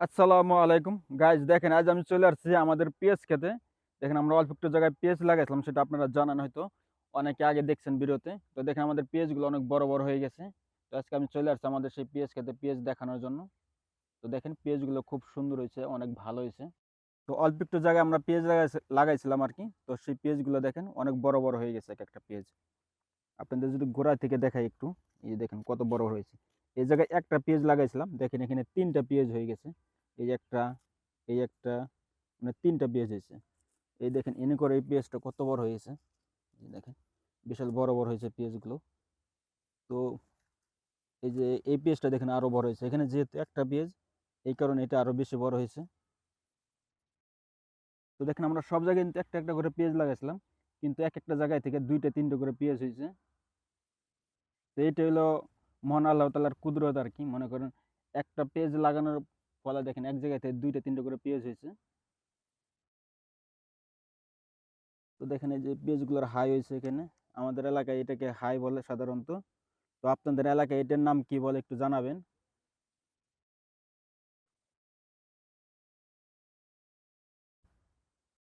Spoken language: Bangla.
আসসালামু আলাইকুম। গাইজ দেখেন, আজ আমি চলে আসছি আমাদের পেঁয়াজ খেতে। দেখেন, আমরা অল্প একটু জায়গায় পেঁয়াজ লাগাইছিলাম, সেটা আপনারা জানান হয়তো, অনেকে আগে দেখছেন ভিডিওতে। তো দেখেন, আমাদের পেঁয়াজগুলো অনেক বড় বড় হয়ে গেছে। তো আজকে আমি চলে আসছি আমাদের সেই পেঁয়াজ খেতে, পেঁয়াজ দেখানোর জন্য। তো দেখেন, পেঁয়াজগুলো খুব সুন্দর হয়েছে, অনেক ভালো হয়েছে। তো অল্প একটু জায়গায় আমরা পেঁয়াজ লাগাইছি, লাগাইছিলাম আর কি। তো সেই পেঁয়াজগুলো দেখেন, অনেক বড় বড় হয়ে গেছে এক একটা পেঁয়াজ। আপনাদের যদি গোড়া থেকে দেখাই একটু, এই দেখেন, কত বড় হয়েছে। এই জায়গায় একটা পেঁয়াজ লাগাইছিলাম, দেখেন এখানে তিনটা পেঁয়াজ হয়ে গেছে। এই একটা এই একটা মানে তিনটা পেজ হয়েছে। এই দেখেন, এনে করে এই পেঁয়াজটা কত বড় হয়েছে দেখেন, বিশাল বড় বড় হয়েছে পেঁয়াজগুলো তো এই যে এই পেঁয়াজটা দেখেন আরও বড় হয়েছে। এখানে যেহেতু একটা পেজ, এই কারণে এটা আরও বেশি বড় হয়েছে। তো দেখেন, আমরা সব জায়গায় কিন্তু একটা একটা করে পেঁয়াজ লাগাইছিলাম, কিন্তু এক একটা জায়গায় থেকে দুইটা তিনটা করে পেঁয়াজ হয়েছে। তো এইটা হলো মহান আল্লাহ তালার কুদরত আর কি মনে করেন একটা পেজ লাগানোর ফলে দেখেন এক জায়গায় থেকে দুইটা, তিনটা করে পেজ হয়েছে। তো দেখেন এই যে পেজগুলোর হাই হয়েছে এখানে। আমাদের এলাকায় এটাকে হাই বলে সাধারণত। তো আপনাদের এলাকায় এটার নাম কি বলে একটু জানাবেন।